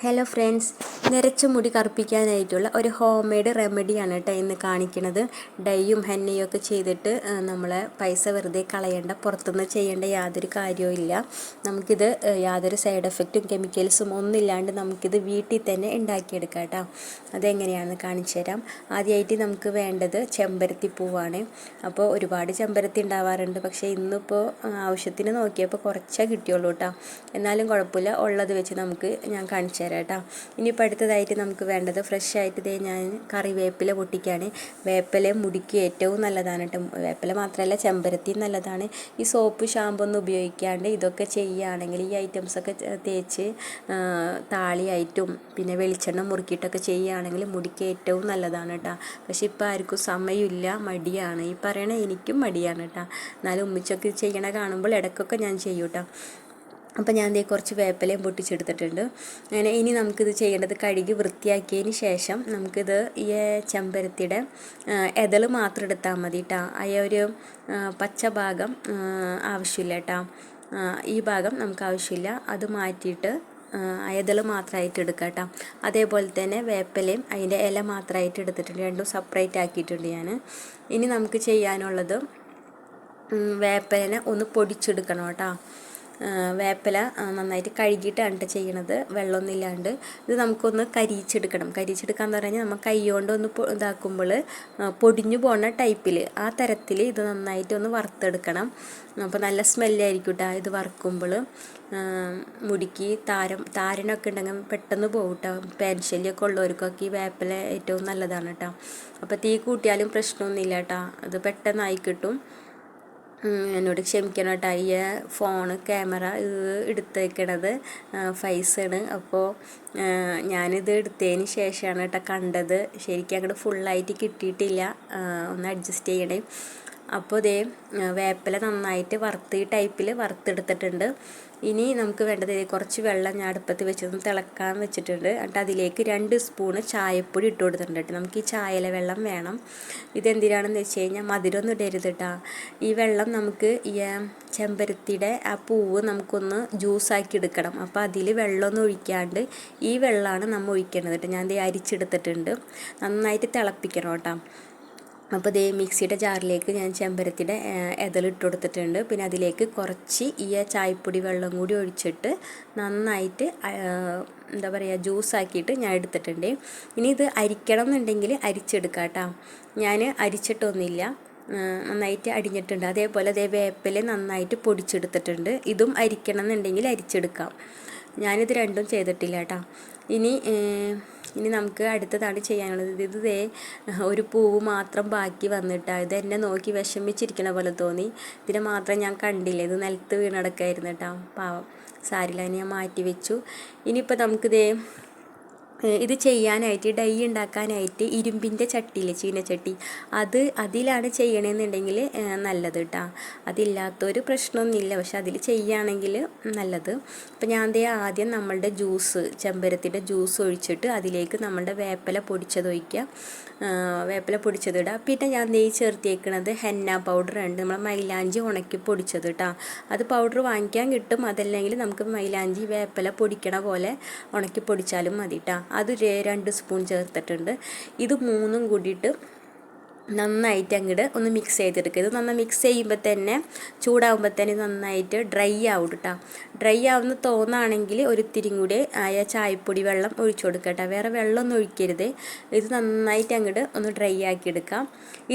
Hello friends നിരച്ച മുടി കറുപ്പിക്കാനായിട്ടുള്ള ഒരു home made റെമഡിയാണ് കേട്ടോ ഇന്ന് കാണിക്കുന്നത് ഡൈയും ഹെന്നയും ഒക്കെ ചെയ്തിട്ട് നമ്മൾ പൈസ വെറുതെ കളയേണ്ട പുറത്തുനിന്ന് ചെയ്യേണ്ട യാതൊരു കാര്യവും ഇല്ല. നമുക്കിത് യാതൊരു സൈഡ് എഫക്റ്റും കെമിക്കൽസും ഒന്നുമില്ലാണ്ട് നമുക്കിത് വീട്ടിൽ തന്നെ ഉണ്ടാക്കിയെടുക്കാം കേട്ടോ അതെങ്ങനെയാണെന്ന് കാണിച്ചു തരാം. ആദ്യമായിട്ട് നമുക്ക് വേണ്ടത് ചെമ്പരത്തി പൂവാണ്. അപ്പോൾ ഒരുപാട് ചെമ്പരത്തി ഉണ്ടാവാറുണ്ട്. പക്ഷേ ഇന്നിപ്പോൾ ആവശ്യത്തിന് നോക്കിയപ്പോൾ കുറച്ചേ കിട്ടിയുള്ളൂ കേട്ടോ എന്നാലും കുഴപ്പമില്ല. ഉള്ളത് വെച്ച് നമുക്ക് ഞാൻ കാണിച്ചു തരാം കേട്ടോ ഇനിയിപ്പോൾ അടുത്തതായിട്ട് നമുക്ക് വേണ്ടത് ഫ്രഷ് ആയിട്ട് ഇതേ ഞാൻ കറിവേപ്പില പൊട്ടിക്കുകയാണ് വേപ്പില മുടിക്ക് ഏറ്റവും നല്ലതാണ് കേട്ടോ വേപ്പില മാത്രമല്ല ചെമ്പരത്തി നല്ലതാണ്. ഈ സോപ്പ് ഷാമ്പു ഒന്നും ഉപയോഗിക്കാണ്ട് ഇതൊക്കെ ചെയ്യുകയാണെങ്കിൽ ഈ ഐറ്റംസൊക്കെ തേച്ച് താളിയായിട്ടും പിന്നെ വെളിച്ചെണ്ണ മുറുക്കിയിട്ടൊക്കെ ചെയ്യുകയാണെങ്കിൽ മുടിക്ക് ഏറ്റവും നല്ലതാണ് കേട്ടോ പക്ഷെ ഇപ്പോൾ ആർക്കും സമയമില്ല മടിയാണ്. ഈ പറയണ എനിക്കും മടിയാണ് കേട്ടോ എന്നാലും ഉമ്മിച്ചൊക്കെ ചെയ്യണ കാണുമ്പോൾ ഇടയ്ക്കൊക്കെ ഞാൻ ചെയ്യും കേട്ടോ അപ്പോൾ ഞാൻ ദേ കുറച്ച് വേപ്പിലയും പൊട്ടിച്ചെടുത്തിട്ടുണ്ട്. അങ്ങനെ ഇനി നമുക്കിത് ചെയ്യേണ്ടത് കഴുകി വൃത്തിയാക്കിയതിന് ശേഷം നമുക്കിത് ഈ ചെമ്പരത്തിയുടെ എതൾ മാത്രം എടുത്താൽ മതി കേട്ടോ ആ ഒരു പച്ച ഭാഗം ആവശ്യമില്ല കേട്ടോ ഈ ഭാഗം നമുക്ക് ആവശ്യമില്ല. അത് മാറ്റിയിട്ട് അയതൾ മാത്രമായിട്ട് എടുക്കുക കേട്ടോ അതേപോലെ തന്നെ വേപ്പലയും അതിന്റെ ഇല മാത്രമായിട്ട് എടുത്തിട്ടുണ്ട്. രണ്ടും സെപ്പറേറ്റ് ആക്കിയിട്ടുണ്ട് ഞാൻ ഇനി നമുക്ക് ചെയ്യാനുള്ളത് വേപ്പലിനെ ഒന്ന് പൊടിച്ചെടുക്കണം കേട്ടോ വേപ്പില നന്നായിട്ട് കഴുകിയിട്ടാണ് ചെയ്യണത്. വെള്ളമൊന്നും ഇല്ലാണ്ട് ഇത് നമുക്കൊന്ന് കരിച്ചെടുക്കണം കരിച്ചെടുക്കാന്ന് പറഞ്ഞാൽ നമ്മൾ കൈകൊണ്ട് ഒന്ന് ഇതാക്കുമ്പോൾ പൊടിഞ്ഞു പോണ ടൈപ്പിൽ ആ തരത്തിൽ ഇത് നന്നായിട്ട് ഒന്ന് വറുത്തെടുക്കണം. അപ്പോൾ നല്ല സ്മെല്ലായിരിക്കും കേട്ടോ ഇത് വറുക്കുമ്പോൾ. മുടിക്ക് താരം താരനൊക്കെ ഉണ്ടെങ്കിൽ പെട്ടെന്ന് പോകും കേട്ടോ പെൻശല്യൊക്കെ ഉള്ളവർക്കൊക്കെ ഈ വേപ്പില ഏറ്റവും നല്ലതാണ് കേട്ടോ അപ്പോൾ തീ കൂട്ടിയാലും പ്രശ്നമൊന്നുമില്ല കേട്ടോ അത് പെട്ടെന്നായി കിട്ടും. എന്നോട് ക്ഷമിക്കണം കേട്ടോ ഈ ഫോണ് ക്യാമറ ഇത് എടുത്തേക്കണത് ഫൈസാണ്. അപ്പോൾ ഞാനിത് എടുത്തതിന് ശേഷമാണ് കേട്ടോ കണ്ടത്. ശരിക്കും അങ്ങോട്ട് ഫുള്ളായിട്ട് കിട്ടിയിട്ടില്ല. ഒന്ന് അഡ്ജസ്റ്റ് ചെയ്യണേ. അപ്പോൾ ഇതേ വേപ്പില നന്നായിട്ട് വറുത്ത് ഈ ടൈപ്പിൽ വറുത്തെടുത്തിട്ടുണ്ട്. ഇനി നമുക്ക് വേണ്ടത് കുറച്ച് വെള്ളം ഞാൻ അടുപ്പത്ത് വെച്ചൊന്ന് തിളക്കാൻ വെച്ചിട്ടുണ്ട്. എന്നിട്ട് അതിലേക്ക് രണ്ട് സ്പൂണ് ചായപ്പൊടി ഇട്ട് കൊടുത്തിട്ടുണ്ട് നമുക്ക് ഈ ചായല വെള്ളം വേണം. ഇതെന്തിനാണെന്ന് വെച്ച് കഴിഞ്ഞാൽ മധുരമൊന്നും ഇടരുത് കേട്ടോ. ഈ വെള്ളം നമുക്ക് ഈ ചെമ്പരത്തിയുടെ ആ പൂവ് നമുക്കൊന്ന് ജ്യൂസാക്കി എടുക്കണം. അപ്പോൾ അതിൽ വെള്ളമൊന്നും ഒഴിക്കാണ്ട് ഈ വെള്ളമാണ് നമ്മൾ ഒഴിക്കേണ്ടത് കേട്ടോ. ഞാൻ ഇത് അരിച്ചെടുത്തിട്ടുണ്ട്. നന്നായിട്ട് തിളപ്പിക്കണം കേട്ടോ. അപ്പോൾ ഇതേ മിക്സിയുടെ ജാറിലേക്ക് ഞാൻ ചെമ്പരത്തിയുടെ എതളിട്ട് കൊടുത്തിട്ടുണ്ട്. പിന്നെ അതിലേക്ക് കുറച്ച് ഈ ചായപ്പൊടി വെള്ളം കൂടി ഒഴിച്ചിട്ട് നന്നായിട്ട് എന്താ പറയുക ജ്യൂസാക്കിയിട്ട് ഞാൻ എടുത്തിട്ടുണ്ട്. ഇനി ഇത് അരിക്കണം എന്നുണ്ടെങ്കിൽ അരിച്ചെടുക്കാം കേട്ടോ. ഞാൻ അരിച്ചിട്ടൊന്നുമില്ല. നന്നായിട്ട് അടിഞ്ഞിട്ടുണ്ട്. അതേപോലെ അതേ വേപ്പില നന്നായിട്ട് പൊടിച്ചെടുത്തിട്ടുണ്ട്. ഇതും അരിക്കണം എന്നുണ്ടെങ്കിൽ അരിച്ചെടുക്കാം. ഞാനിത് രണ്ടും ചെയ്തിട്ടില്ല കേട്ടോ. ഇനി ഇനി നമുക്ക് അടുത്തതാണ് ചെയ്യാനുള്ളത്. ഇത് ദേ ഒരു പൂവ് മാത്രം ബാക്കി വന്നിട്ടാണ് ഇത് എന്നെ നോക്കി വിഷമിച്ചിരിക്കണ പോലെ തോന്നി. ഇതിനെ മാത്രം ഞാൻ കണ്ടില്ല. ഇത് നിലത്ത് വീണടക്കായിരുന്നു കേട്ടോ. പാവം. സാരിലെ ഞാൻ മാറ്റി വെച്ചു. ഇനിയിപ്പോൾ നമുക്കിതേ ഇത് ചെയ്യാനായിട്ട് ഡൈ ഉണ്ടാക്കാനായിട്ട് ഇരുമ്പിന്റെ ചട്ടിയില്ലേ ചീനച്ചട്ടി? അത് അതിലാണ് ചെയ്യണമെന്നുണ്ടെങ്കിൽ നല്ലത് കേട്ടോ അതില്ലാത്തൊരു പ്രശ്നമൊന്നുമില്ല. പക്ഷെ അതിൽ ചെയ്യുകയാണെങ്കിൽ നല്ലത്. അപ്പം ഞാൻ ദേ ആദ്യം നമ്മളുടെ ജ്യൂസ് ചെമ്പരത്തിന്റെ ജ്യൂസ് ഒഴിച്ചിട്ട് അതിലേക്ക് നമ്മളുടെ വേപ്പില പൊടിച്ചത് ഒഴിക്കുക. വേപ്പില പൊടിച്ചത് ഇടുക. പിന്നെ ഞാൻ നെയ്യ് ചേർത്തിയേക്കണത് ഹെന്ന പൗഡർ ഉണ്ട്. നമ്മൾ മൈലാഞ്ചി ഉണക്കി പൊടിച്ചത് കേട്ടോ അത് പൗഡർ വാങ്ങിക്കാൻ കിട്ടും. അതല്ലെങ്കിൽ നമുക്ക് മൈലാഞ്ചി വേപ്പില പൊടിക്കണ പോലെ ഉണക്കി പൊടിച്ചാലും മതി കേട്ടോ അത് രണ്ട് സ്പൂൺ ചേർത്തിട്ടുണ്ട്. ഇത് മൂന്നും കൂടിയിട്ട് നന്നായിട്ട് അങ്ങോട്ട് ഒന്ന് മിക്സ് ചെയ്തെടുക്കുക. ഇത് നന്നായി മിക്സ് ചെയ്യുമ്പോൾ തന്നെ ചൂടാകുമ്പോൾ തന്നെ നന്നായിട്ട് ഡ്രൈ ആവും കേട്ടോ ഡ്രൈ ആവുന്ന തോന്നാണെങ്കിൽ ഒരിത്തിരി കൂടി ആയ ചായപ്പൊടി വെള്ളം ഒഴിച്ചു കൊടുക്കുക കേട്ടോ വേറെ വെള്ളമൊന്നും ഒഴിക്കരുത്. ഇത് നന്നായിട്ട് അങ്ങോട്ട് ഒന്ന് ഡ്രൈ ആക്കി എടുക്കാം.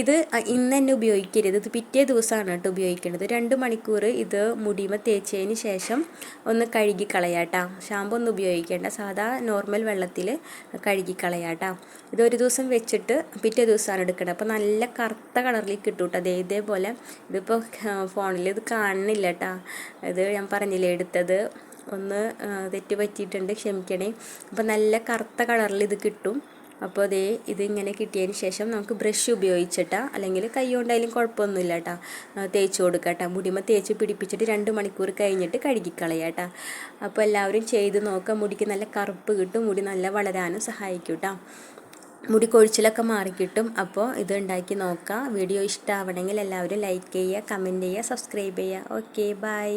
ഇത് ഇന്ന് തന്നെ ഉപയോഗിക്കരുത്. ഇത് പിറ്റേ ദിവസമാണ് കേട്ടോ ഉപയോഗിക്കേണ്ടത്. രണ്ട് മണിക്കൂർ ഇത് മുടിയുമ്പോൾ തേച്ചതിന് ശേഷം ഒന്ന് കഴുകി കളയാട്ടാ ഷാമ്പു ഒന്നും ഉപയോഗിക്കേണ്ട. സാധാ നോർമൽ വെള്ളത്തിൽ കഴുകി കളയാട്ടാ ഇത് ഒരു ദിവസം വെച്ചിട്ട് പിറ്റേ ദിവസമാണ് എടുക്കേണ്ടത്. അപ്പോൾ നല്ല കറുത്ത കളറിൽ കിട്ടും കേട്ടോ അതേ ഇതേപോലെ ഇതിപ്പോൾ ഫോണിൽ ഇത് കാണുന്നില്ല കേട്ടോ ഇത് ഞാൻ പറഞ്ഞില്ലേ എടുത്തത് ഒന്ന് തെറ്റ് പറ്റിയിട്ടുണ്ട് ക്ഷമിക്കണേ. അപ്പോൾ നല്ല കറുത്ത കളറിൽ ഇത് കിട്ടും. അപ്പോൾ അതേ ഇതിങ്ങനെ കിട്ടിയതിന് ശേഷം നമുക്ക് ബ്രഷ് ഉപയോഗിച്ചിട്ടാ അല്ലെങ്കിൽ കൈ കൊണ്ടായാലും കുഴപ്പമൊന്നുമില്ല കേട്ടോ തേച്ച് കൊടുക്കുക കേട്ടോ മുടിമ തേച്ച് പിടിപ്പിച്ചിട്ട് രണ്ട് മണിക്കൂർ കഴിഞ്ഞിട്ട് കഴുകിക്കളയാം കേട്ടോ അപ്പോൾ എല്ലാവരും ചെയ്ത് നോക്കാം. മുടിക്ക് നല്ല കറുപ്പ് കിട്ടും മുടി നല്ല വളരാനും സഹായിക്കും കേട്ടോ മുടി കൊഴിച്ചിലൊക്കെ മാറിക്കിട്ടും. അപ്പോൾ ഇത് ഉണ്ടാക്കി നോക്കാം. വീഡിയോ ഇഷ്ടമാവണമെങ്കിൽ എല്ലാവരും ലൈക്ക് ചെയ്യുക കമന്റ് ചെയ്യുക സബ്സ്ക്രൈബ് ചെയ്യുക. Okay bye